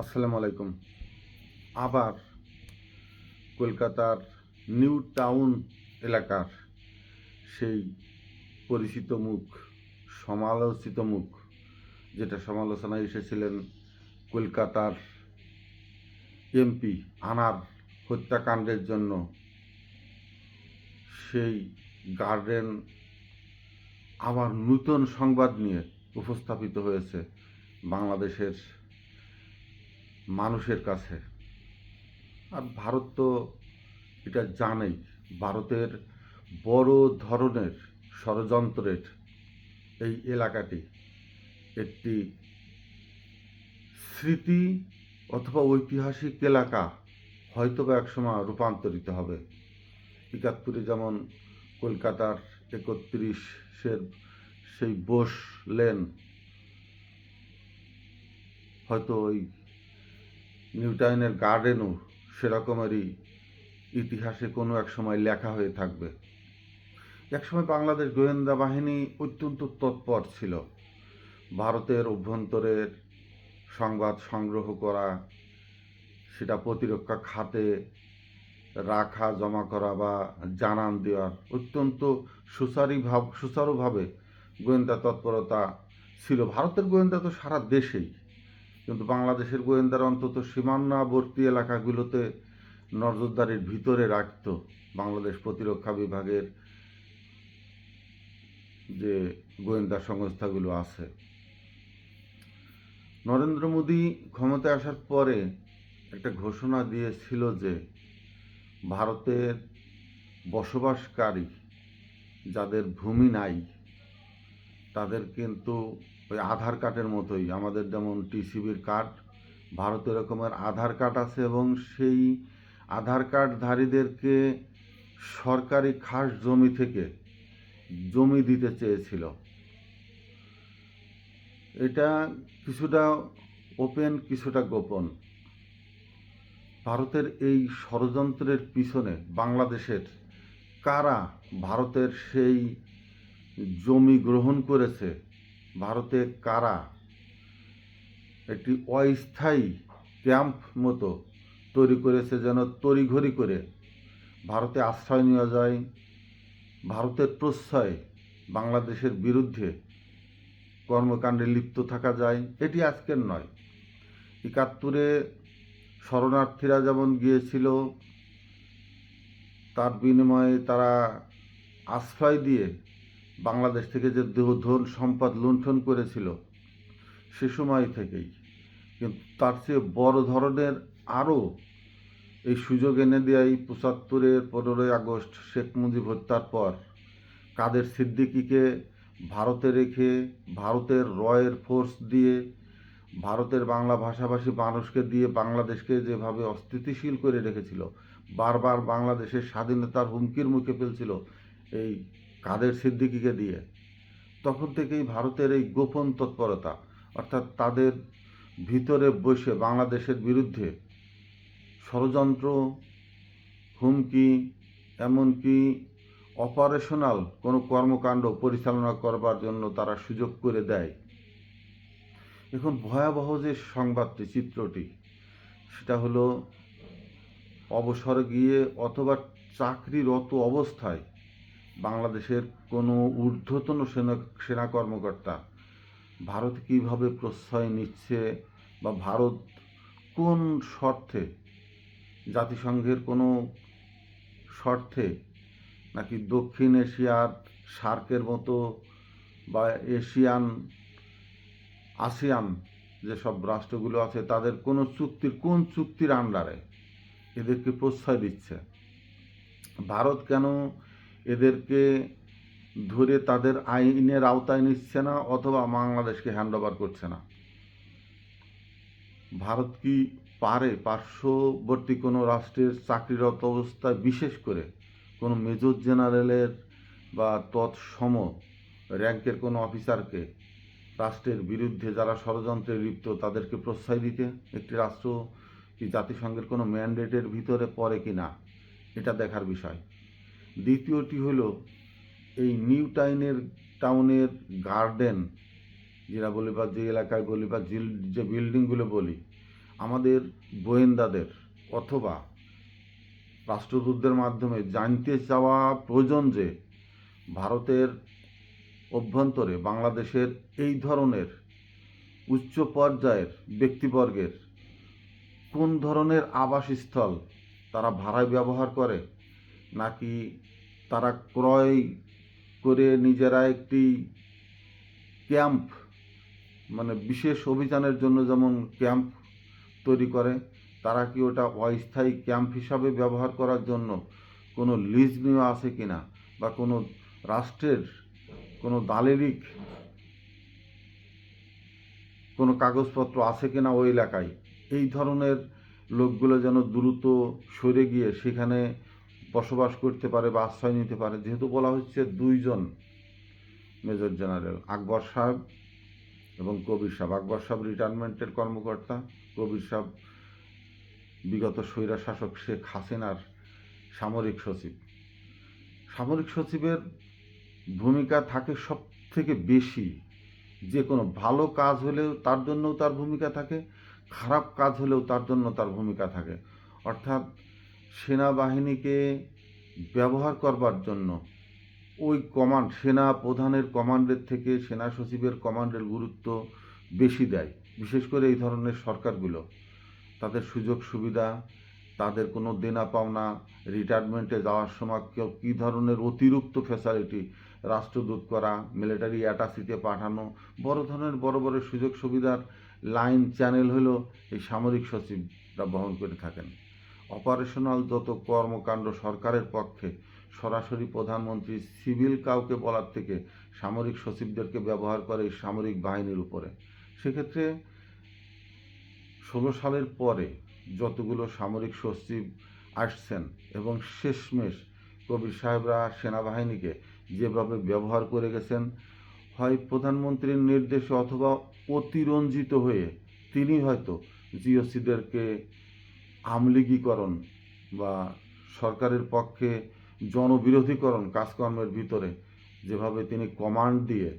আসসালামু আলাইকুম। আবার কলকাতার নিউ টাউন এলাকার সেই পরিচিত মুখ, সমালোচিত মুখ, যেটা সমালোচনায় এসেছিলেন কলকাতার এমপি আনার হত্যাকাণ্ডের জন্য, সেই গার্ডেন আবার নূতন সংবাদ নিয়ে উপস্থাপিত হয়েছে বাংলাদেশের মানুষের কাছে। আর ভারত তো এটা জানেই, ভারতের বড় ধরনের ষড়যন্ত্রের এই এলাকাটি একটি স্মৃতি অথবা ঐতিহাসিক এলাকা হয়তো বা একসময় রূপান্তরিত হবে। একাত্তরে যেমন কলকাতার একত্রিশের সেই বোস লেন, হয়তো ওই নিউটাউনের গার্ডেনও সেরকমেরই ইতিহাসে কোনো এক সময় লেখা হয়ে থাকবে। একসময় বাংলাদেশ গোয়েন্দা বাহিনী অত্যন্ত তৎপর ছিল। ভারতের অভ্যন্তরের সংবাদ সংগ্রহ করা, সেটা প্রতিরক্ষা খাতে রাখা, জমা করা বা জানান দেওয়ার অত্যন্ত সুচারুভাব সুচারুভাবে গোয়েন্দা তৎপরতা ছিল। ভারতের গোয়েন্দা তো সারা দেশেই। কিন্তু বাংলাদেশের গোয়েন্দারা অন্তত সীমানাবর্তী এলাকাগুলোতে নজরদারির ভিতরে রাখত। বাংলাদেশ প্রতিরক্ষা বিভাগের যে গোয়েন্দা সংস্থাগুলো আছে। নরেন্দ্র মোদী ক্ষমতায় আসার পরে একটা ঘোষণা দিয়েছিল যে ভারতের বসবাসকারী যাদের ভূমি নাই, তাদের কিন্তু ওই আধার কার্ডের মতোই। আমাদের যেমন টিসিবির কার্ড, ভারত এরকমের আধার কার্ড আছে এবং সেই আধার কার্ডধারীদেরকে সরকারি খাস জমি থেকে জমি দিতে চেয়েছিল। এটা কিছুটা ওপেন, কিছুটা গোপন। ভারতের এই ষড়যন্ত্রের পিছনে বাংলাদেশের কারা ভারতের সেই জমি গ্রহণ করেছে ভারতে কারা? একটি অস্থায়ী ক্যাম্প মতো তৈরি করেছে যেন তড়িঘড়ি করে। ভারতে আশ্রয় নেওয়া যায়, ভারতের প্রশ্রয় বাংলাদেশের বিরুদ্ধে কর্মকাণ্ডে লিপ্ত থাকা যায়, এটি আজকের নয়। একাত্তরে শরণার্থীরা যেমন গিয়েছিল, তার বিনিময়ে তারা আশ্রয় দিয়ে বাংলাদেশ থেকে যে দেহ, ধন, সম্পদ লুণ্ঠন করেছিল, সে সময় থেকেই। কিন্তু তার চেয়ে বড় ধরনের আরও এই সুযোগ এনে দেয় পঁচাত্তরের পনেরোই আগস্ট শেখ মুজিব হত্যার পর। কাদের সিদ্দিকিকে ভারতে রেখে, ভারতের রয়ের ফোর্স দিয়ে, ভারতের বাংলা ভাষাভাষী মানুষকে দিয়ে বাংলাদেশকে যেভাবে অস্থিতিশীল করে রেখেছিল, বারবার বাংলাদেশের স্বাধীনতার হুমকির মুখে ফেলছিল, এই কাদের সিদ্দিকিকে দিয়ে? তখন থেকেই ভারতের এই গোপন তৎপরতা, অর্থাৎ তাদের ভিতরে বসে বাংলাদেশের বিরুদ্ধে ষড়যন্ত্র, হুমকি, এমনকি অপারেশনাল কোনো কর্মকাণ্ড পরিচালনা করবার জন্য তারা সুযোগ করে দেয়। এখন ভয়াবহ যে সংবাদটি চিত্রটি, সেটা হলো অবসর গিয়ে অথবা চাকরিরত অবস্থায় বাংলাদেশের কোনো ঊর্ধ্বতন সেনা সেনা কর্মকর্তা ভারত কীভাবে প্রশ্রয় নিচ্ছে বা ভারত কোন শর্তে, জাতিসংঘের কোনো শর্তে নাকি দক্ষিণ এশিয়ার সার্কের মতো বা এশিয়ান, আসিয়ান যেসব রাষ্ট্রগুলো আছে, তাদের কোনো চুক্তির, কোন চুক্তির আন্ডারে এদেরকে প্রশ্রয় দিচ্ছে? ভারত কেন এদেরকে ধরে তাদের আইনের আওতায় নিচ্ছে না অথবা বাংলাদেশকে হ্যান্ড ওভার করছে না। ভারত কি পারে পার্শ্ববর্তী কোনো রাষ্ট্রের চাকরিরত অবস্থায় বিশেষ করে কোনো মেজর জেনারেলের বা তৎসম র্যাঙ্কের কোনো অফিসারকে রাষ্ট্রের বিরুদ্ধে যারা ষড়যন্ত্রে লিপ্ত তাদেরকে প্রশ্রয় দিতে? একটি রাষ্ট্র কি জাতিসংঘের কোনো ম্যান্ডেটের ভিতরে পড়ে কি না এটা দেখার বিষয়। দ্বিতীয়টি হলো এই নিউ টাইনের টাউনের গার্ডেন, যেটা বলি বা যে এলাকায় বলি বা যে বিল্ডিংগুলো বলি, আমাদের গোয়েন্দাদের অথবা রাষ্ট্রদূতদের মাধ্যমে জানতে চাওয়া প্রয়োজন যে ভারতের অভ্যন্তরে বাংলাদেশের এই ধরনের উচ্চ পর্যায়ের ব্যক্তিবর্গের কোন ধরনের আবাসস্থল তারা ভাড়ায় ব্যবহার করে নাকি তারা ক্রয় করে নিজেরা একটি ক্যাম্প মানে বিশেষ অভিযানের জন্য যেমন ক্যাম্প তৈরি করে, তারা কি ওটা অস্থায়ী ক্যাম্প হিসাবে ব্যবহার করার জন্য কোনো লিজ নেওয়া আছে কিনা বা কোনো রাষ্ট্রের কোনো দালেরিক কোনো কাগজপত্র আছে কি না ওই এলাকায়? এই ধরনের লোকগুলো যেন দ্রুত সরে গিয়ে সেখানে বসবাস করতে পারে বা আশ্রয় নিতে পারে, যেহেতু বলা হচ্ছে দুইজন মেজর জেনারেল, আকবর সাহেব এবং কবির সাহেব। আকবর সাহেব রিটায়ারমেন্টের কর্মকর্তা, কবির সাহেব বিগত স্বৈরা শাসক শেখ হাসিনার সামরিক সচিব। সামরিক সচিবের ভূমিকা থাকে সব থেকে বেশি যে কোনো ভালো কাজ হলেও তার জন্যও তার ভূমিকা থাকে, খারাপ কাজ হলেও তার জন্য তার ভূমিকা থাকে। অর্থাৎ সেনাবাহিনীকে ব্যবহার করবার জন্য ওই কমান্ড, সেনা প্রধানের কমান্ডের থেকে সেনা সচিবের কমান্ডের গুরুত্ব বেশি দেয়। বিশেষ করে এই ধরনের সরকারগুলো। তাদের সুযোগ সুবিধা, তাদের কোনো দেনা পাওনা রিটায়ারমেন্টে যাওয়ার সময় কেউ কী ধরনের অতিরিক্ত ফ্যাসিলিটি রাষ্ট্রদূত করা মিলিটারি অ্যাটাসিতে পাঠানো, বড় ধরনের, বড় বড় সুযোগ সুবিধার লাইন চ্যানেল হলো এই সামরিক সচিবরা বহন করে থাকেন। অপারেশনাল যত কর্মকাণ্ড সরকারের পক্ষে, সরাসরি প্রধানমন্ত্রী সিভিল কাউকে বলার থেকে সামরিক সচিবদেরকে ব্যবহার করে সামরিক বাহিনীর উপরে। সেক্ষেত্রে ষোলো সালের পরে যতগুলো সামরিক সচিব আসছেন এবং শেষমেশ কবির সাহেবরা সেনাবাহিনীকে যেভাবে ব্যবহার করে গেছেন, হয় প্রধানমন্ত্রীর নির্দেশে অথবা অতিরঞ্জিত হয়ে তিনি হয়তো জিওসিদেরকে আমলিগীকরণ বা সরকারের পক্ষে জনবিরোধীকরণ কাজকর্মের ভিতরে যেভাবে তিনি কমান্ড দিয়ে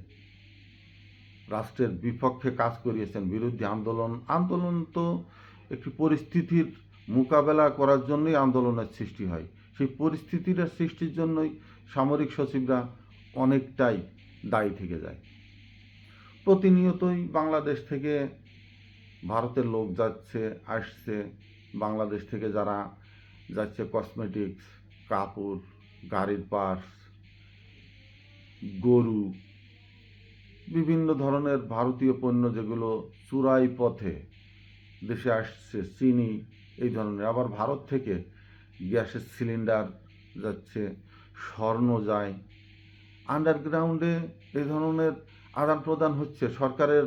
রাষ্ট্রের বিপক্ষে কাজ করিয়েছেন বিরুদ্ধে আন্দোলন আন্দোলন তো একটি পরিস্থিতির মোকাবেলা করার জন্যই আন্দোলনের সৃষ্টি হয়। সেই পরিস্থিতির সৃষ্টির জন্যই সামরিক সচিবরা অনেকটাই দায়ী থেকে যায়। প্রতিনিয়তই বাংলাদেশ থেকে ভারতের লোক যাচ্ছে, আসছে বাংলাদেশ থেকে যারা যাচ্ছে কসমেটিক্স কাপড়, গাড়ির পার্টস গরু, বিভিন্ন ধরনের ভারতীয় পণ্য যেগুলো চুরাই পথে দেশে আসছে, চিনি, এই ধরনের। আবার ভারত থেকে গ্যাসের সিলিন্ডার যাচ্ছে, স্বর্ণ যায়। আন্ডারগ্রাউন্ডে এই ধরনের আদান প্রদান হচ্ছে, সরকারের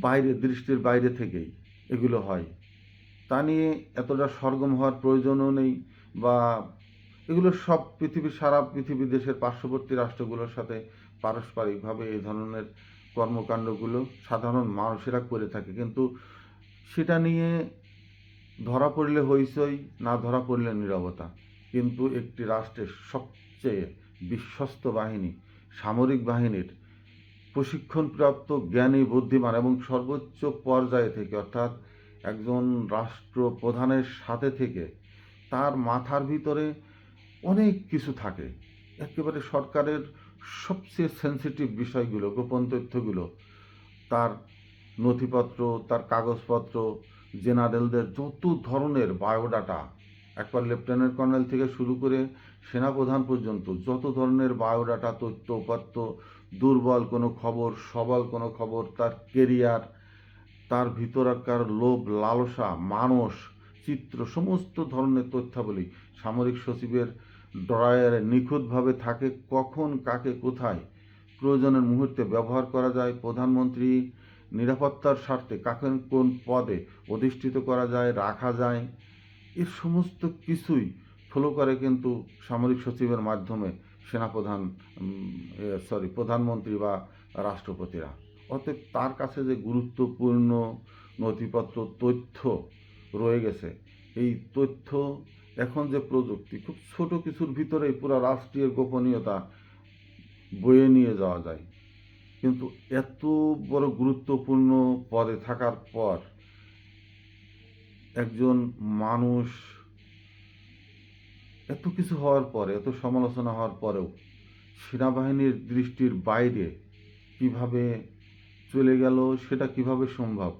বাইরে, দৃষ্টির বাইরে থেকেই এগুলো হয়। তা নিয়ে এতটা সরগম হওয়ার প্রয়োজনও নেই বা এগুলো সব পৃথিবীর সারা পৃথিবী, দেশের পার্শ্ববর্তী রাষ্ট্রগুলোর সাথে পারস্পরিকভাবে এই ধরনের কর্মকাণ্ডগুলো সাধারণ মানুষেরা করে থাকে। কিন্তু সেটা নিয়ে ধরা পড়লে হইচই, না ধরা পড়লে নীরবতা। কিন্তু একটি রাষ্ট্রের সবচেয়ে বিশ্বস্ত বাহিনী, সামরিক বাহিনীর প্রশিক্ষণপ্রাপ্ত জ্ঞানী, বুদ্ধিমান এবং সর্বোচ্চ পর্যায়ে থেকে, অর্থাৎ একজন রাষ্ট্রপ্রধানের সাথে থেকে তার মাথার ভিতরে অনেক কিছু থাকে। একেবারে সরকারের সবচেয়ে সেন্সিটিভ বিষয়গুলো, গোপন তথ্যগুলো, তার নথিপত্র, তার কাগজপত্র, জেনারেলদের যত ধরনের বায়োডাটা, একবার লেফটেন্যান্ট কর্নেল থেকে শুরু করে সেনাপ্রধান পর্যন্ত যত ধরনের বায়োডাটা, তথ্য, উপাত্ত, দুর্বল কোনো খবর, সবল কোনো খবর, তার কেরিয়ার তার ভিতরকার লোভ, লালসা, মানস, চিত্র, সমস্ত ধরনের তথ্যাবলী সামরিক সচিবের ড্রয়ারে নিখুঁতভাবে থাকে কখন, কাকে, কোথায়, প্রয়োজনের মুহূর্তে ব্যবহার করা যায়, প্রধানমন্ত্রী নিরাপত্তার স্বার্থে কাকে, কোন পদে অধিষ্ঠিত করা যায়, রাখা যায় এর সমস্ত কিছুই ফলো করে কিন্তু সামরিক সচিবের মাধ্যমে সেনাপ্রধান সরি প্রধানমন্ত্রী বা রাষ্ট্রপতিরা। অতএব তার কাছে যে গুরুত্বপূর্ণ নথিপত্র, তথ্য রয়ে গেছে, এই তথ্য এখন যে প্রযুক্তি, খুব ছোট কিছুর ভিতরেই পুরো রাষ্ট্রীয় গোপনীয়তা বয়ে নিয়ে যাওয়া যায়। কিন্তু এত বড় গুরুত্বপূর্ণ পদে থাকার পর একজন মানুষ এত কিছু হওয়ার পরে, এত সমালোচনা হওয়ার পরেও সেনাবাহিনীর দৃষ্টির বাইরে কীভাবে চলে গেল, সেটা কীভাবে সম্ভব?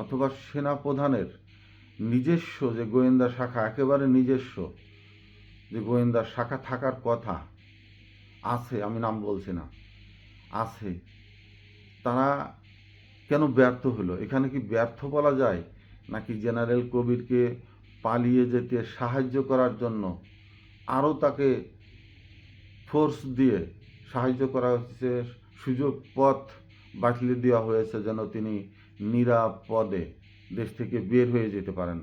অথবা সেনা প্রধানের নিজস্ব যে গোয়েন্দা শাখা, একেবারে নিজস্ব যে গোয়েন্দা শাখা থাকার কথা আছে, আমি নাম বলছি না, আছে, তারা কেন ব্যর্থ হলো? এখানে কি ব্যর্থ বলা যায়? নাকি জেনারেল কবিরকে পালিয়ে যেতে সাহায্য করার জন্য আরও তাকে ফোর্স দিয়ে সাহায্য করা হচ্ছে সুযোগ, পথ বাতলে দেওয়া হয়েছে যেন তিনি নিরাপদে দেশ থেকে বের হয়ে যেতে পারেন।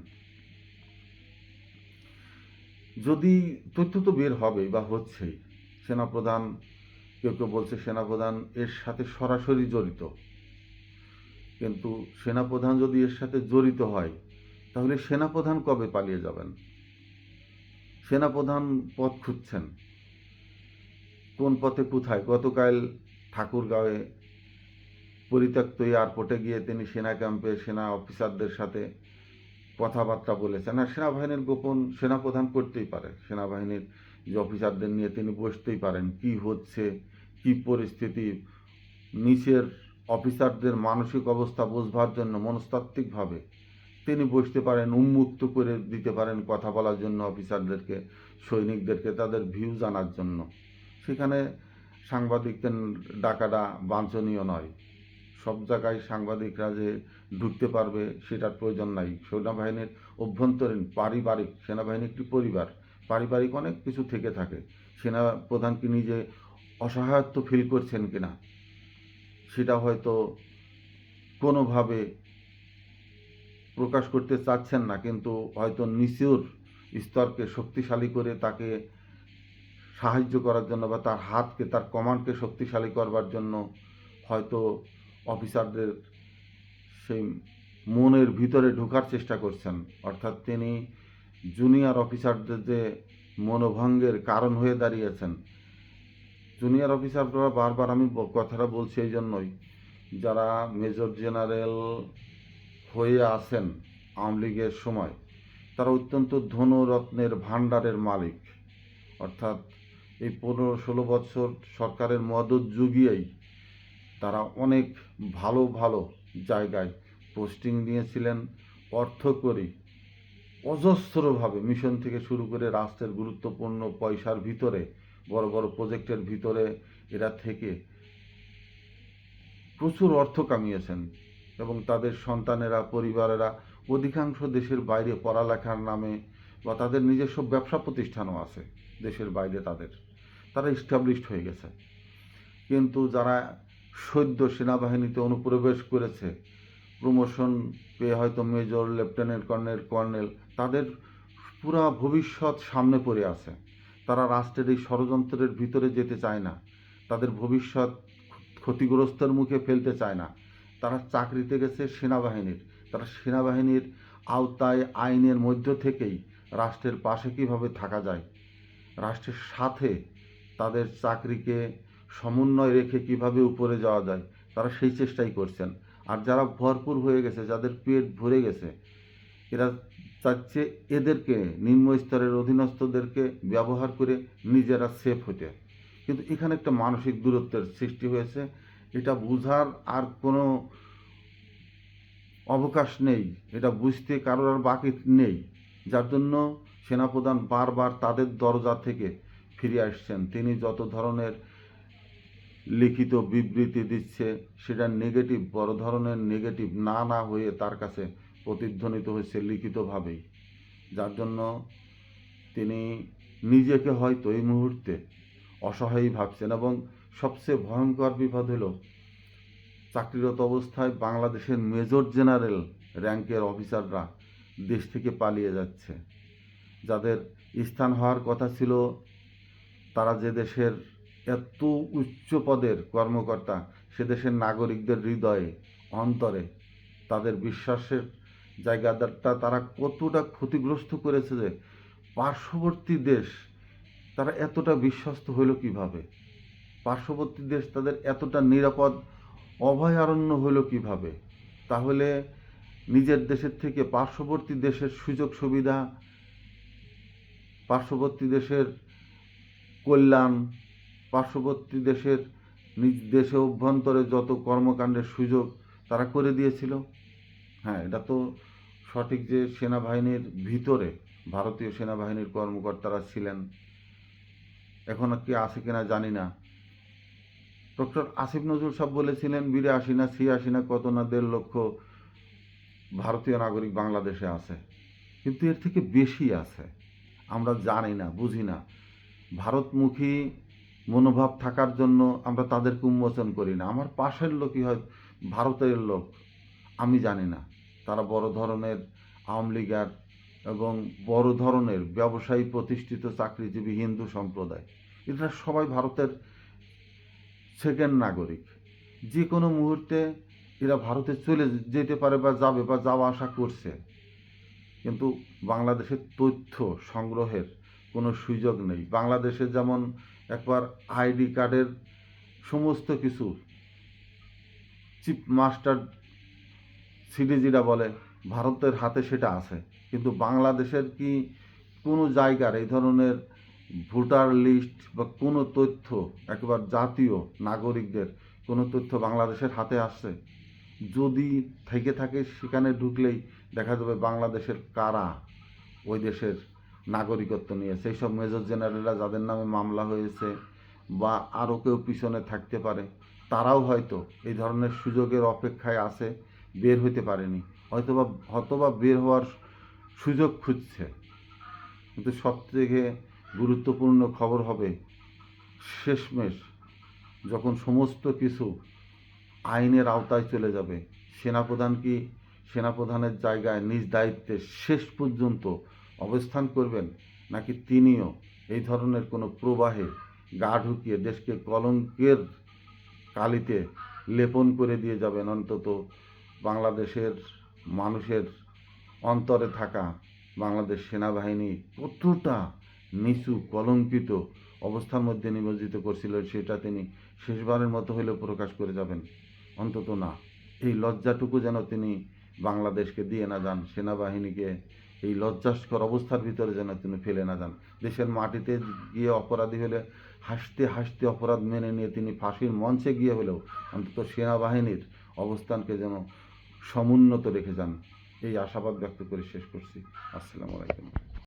যদি তথ্য তো বের হবেই বা হচ্ছেই সেনাপ্রধান কেউ কেউ বলছে সেনাপ্রধান এর সাথে সরাসরি জড়িত। কিন্তু সেনাপ্রধান যদি এর সাথে জড়িত হয়, তাহলে সেনাপ্রধান কবে পালিয়ে যাবেন? সেনাপ্রধান পথ খুঁজছেন। কোন পথে কোথায়? গতকাল ঠাকুরগাঁওয়ে পরিত্যক্ত এয়ারপোর্টে গিয়ে তিনি সেনা ক্যাম্পে সেনা অফিসারদের সাথে কথাবার্তা বলেছেন। আর সেনাবাহিনীর গোপন সেনাপ্রধান করতেই পারে। সেনাবাহিনীর যে অফিসারদের নিয়ে তিনি বসতেই পারেন, কি হচ্ছে, কি পরিস্থিতি, নিচের অফিসারদের মানসিক অবস্থা বোঝবার জন্য মনস্তাত্ত্বিকভাবে তিনি বসতে পারেন, উন্মুক্ত করে দিতে পারেন কথা বলার জন্য অফিসারদেরকে সৈনিকদেরকে, তাদের ভিউ জানার জন্য। সেখানে সাংবাদিকদের ডাকাটা বাঞ্ছনীয় নয়। সব জায়গায় সাংবাদিকরা যে ঢুকতে পারবে সেটার প্রয়োজন নাই। সেনাবাহিনীর অভ্যন্তরীণ, পারিবারিক, সেনাবাহিনী একটি পরিবার, পারিবারিক অনেক কিছু থেকে থাকে। সেনা প্রধান কি নিজে অসহায়ত্ব ফিল করছেন কিনা সেটা হয়তো কোনোভাবে প্রকাশ করতে চাচ্ছেন না, কিন্তু হয়তো নিচুর স্তরকে শক্তিশালী করে তাকে সাহায্য করার জন্য বা তার হাতকে, তার কমান্ডকে শক্তিশালী করবার জন্য হয়তো অফিসারদের সেই মনের ভিতরে ঢোকার চেষ্টা করছেন। অর্থাৎ তিনি জুনিয়র অফিসারদের যে মনোভঙ্গের কারণ হয়ে দাঁড়িয়েছেন। জুনিয়র অফিসাররা বারবার আমি কথাটা বলছি এই জন্যই। যারা মেজর জেনারেল হয়ে আছেন আওয়ামী লীগের সময়, তারা অত্যন্ত ধনরত্নের ভাণ্ডারের মালিক। অর্থাৎ এই পনেরো ষোলো বছর সরকারের মদত জুগিয়েই তারা অনেক ভালো ভালো জায়গায় পোস্টিং নিয়েছিলেন অর্থ করি অজস্রভাবে মিশন থেকে শুরু করে রাষ্ট্রের গুরুত্বপূর্ণ পয়সার ভিতরে, বড় বড় প্রজেক্টের ভিতরে এরা থেকে প্রচুর অর্থ কামিয়েছেন এবং তাদের সন্তানেরা, পরিবারেরা, অধিকাংশ দেশের বাইরে পড়ালেখার নামে বা তাদের নিজস্ব ব্যবসা প্রতিষ্ঠানও আছে দেশের বাইরে তাদের। তারা ইস্টাবলিশড হয়ে গেছে। কিন্তু যারা সদ্য সেনাবাহিনীতে অনুপ্রবেশ করেছে। প্রমোশন পেয়ে হয়তো মেজর, লেফটেন্যান্ট কর্নেল কর্নেল তাদের পুরা ভবিষ্যৎ সামনে পড়ে আছে। তারা রাষ্ট্রের এই ষড়যন্ত্রের ভিতরে যেতে চায় না। তাদের ভবিষ্যৎ ক্ষতিগ্রস্তের মুখে ফেলতে চায় না। তারা চাকরিতে গেছে সেনাবাহিনীর। তারা সেনাবাহিনীর আওতায় আইনের মধ্য থেকেই রাষ্ট্রের পাশে কীভাবে থাকা যায়? রাষ্ট্রের সাথে তাদের চাকরিকে সমন্বয় রেখে কীভাবে উপরে যাওয়া যায়, তারা সেই চেষ্টাই করছেন। আর যারা ভরপুর হয়ে গেছে, যাদের পেট ভরে গেছে, এরা চাচ্ছে এদেরকে, নিম্ন স্তরের অধীনস্থদেরকে ব্যবহার করে নিজেরা সেফ হতে। কিন্তু এখানে একটা মানসিক দূরত্বের সৃষ্টি হয়েছে। এটা বুঝার আর কোনো অবকাশ নেই। এটা বুঝতে কারোর আর বাকি নেই। যার জন্য সেনাপ্রধান বারবার তাদের দরজা থেকে ফিরে আসছেন। তিনি যত ধরনের লিখিত বিবৃতি দিচ্ছে, সেটা নেগেটিভ বড় ধরনের নেগেটিভ না না হয়ে তার কাছে প্রতিধ্বনিত হয়েছে লিখিতভাবেই। যার জন্য তিনি নিজেকে হয়তো এই মুহূর্তে অসহায় ভাবছেন এবং সবচেয়ে ভয়ঙ্কর বিপদ হলো, চাকরিরত অবস্থায় বাংলাদেশের মেজর জেনারেল র্যাঙ্কের অফিসাররা দেশ থেকে পালিয়ে যাচ্ছে। যাদের স্থান হওয়ার কথা ছিল, তারা যে দেশের এত উচ্চ পদের কর্মকর্তা সে দেশের নাগরিকদের হৃদয়ে, অন্তরে, তাদের বিশ্বাসের জায়গাটা তারা কতটা ক্ষতিগ্রস্ত করেছে যে পার্শ্ববর্তী দেশ তারা এতটা বিশ্বস্ত হইল কীভাবে? পার্শ্ববর্তী দেশ তাদের এতটা নিরাপদ, অভয়ারণ্য হলো কীভাবে? তাহলে নিজের দেশের থেকে পার্শ্ববর্তী দেশের সুযোগ সুবিধা, পার্শ্ববর্তী দেশের কল্যাণ পার্শ্ববর্তী দেশের নিজ দেশে অভ্যন্তরে যত কর্মকাণ্ডের সুযোগ তারা করে দিয়েছিল। হ্যাঁ এটা তো সঠিক যে সেনাবাহিনীর ভিতরে ভারতীয় সেনাবাহিনীর কর্মকর্তারা ছিলেন। এখন কি আছে কিনা জানি না। ডক্টর আসিফ নজরুল সাহেব বলেছিলেন, বিরাশি না ছিয়াশি না কত না দেড় লক্ষ ভারতীয় নাগরিক বাংলাদেশে আছে। কিন্তু এর থেকে বেশি আছে। আমরা জানি না, বুঝি না। ভারতমুখী মনোভাব থাকার জন্য আমরা তাদেরকে উন্মোচন করি না। আমার পাশের লোকই হয়, ভারতের লোক, আমি জানি না। তারা বড় ধরনের আওয়ামী লীগার এবং বড় ধরনের ব্যবসায়ী প্রতিষ্ঠিত চাকরিজীবী হিন্দু সম্প্রদায়। এরা সবাই ভারতের সেকেন্ড নাগরিক। যে কোনো মুহূর্তে এরা ভারতে চলে যেতে পারে বা যাবে বা যাওয়া আসা করছে। কিন্তু বাংলাদেশের তথ্য সংগ্রহের কোনো সুযোগ নেই। বাংলাদেশে যেমন একবার আইডি কার্ডের সমস্ত কিছু চিফ মাস্টার সিডিজিরা বলে, ভারতের হাতে সেটা আছে। কিন্তু বাংলাদেশের কি কোনো জায়গার এই ধরনের ভোটার লিস্ট বা কোনো তথ্য, একবার জাতীয় নাগরিকদের কোনো তথ্য বাংলাদেশের হাতে আসছে? যদি থেকে থাকে, সেখানে ঢুকলেই দেখা যাবে বাংলাদেশের কারা ওই দেশের নাগরিকত্ব নিয়ে সেই সব মেজর জেনারেলরা যাদের নামে মামলা হয়েছে বা আরও কেউ পিছনে থাকতে পারে, তারাও হয়তো এই ধরনের সুযোগের অপেক্ষায় আছে, বের হইতে পারেনি। হয়তোবা হয়তোবা বের হওয়ার সুযোগ খুঁজছে। কিন্তু সবথেকে গুরুত্বপূর্ণ খবর হবে, শেষমেশ যখন সমস্ত কিছু আইনের আওতায় চলে যাবে, সেনাপ্রধান কি সেনাপ্রধানের জায়গায় নিজ দায়িত্বে শেষ পর্যন্ত অবস্থান করবেন নাকি তিনিও এই ধরনের কোনো প্রবাহে গা ঢুকিয়ে দেশকে কলঙ্কের কালিতে লেপন করে দিয়ে যাবেন? অন্তত বাংলাদেশের মানুষের অন্তরে থাকা বাংলাদেশ সেনাবাহিনী কতটা নিচু, কলঙ্কিত অবস্থার মধ্যে নিমজ্জিত করছিল সেটা তিনি শেষবারের মতো হলেও প্রকাশ করে যাবেন। অন্তত না। এই লজ্জাটুকু যেন তিনি বাংলাদেশকে দিয়ে না যান, সেনাবাহিনীকে এই লজ্জাস্কর অবস্থার ভিতরে যেন তিনি ফেলে না যান। দেশের মাটিতে গিয়ে অপরাধী হলে, হাসতে হাসতে অপরাধ মেনে নিয়ে তিনি ফাঁসির মঞ্চে গিয়ে হলেও অন্তত সেনাবাহিনীর অবস্থানকে যেন সমুন্নত রেখে যান। এই আশাবাদ ব্যক্ত করে শেষ করছি। আসসালামু আলাইকুম।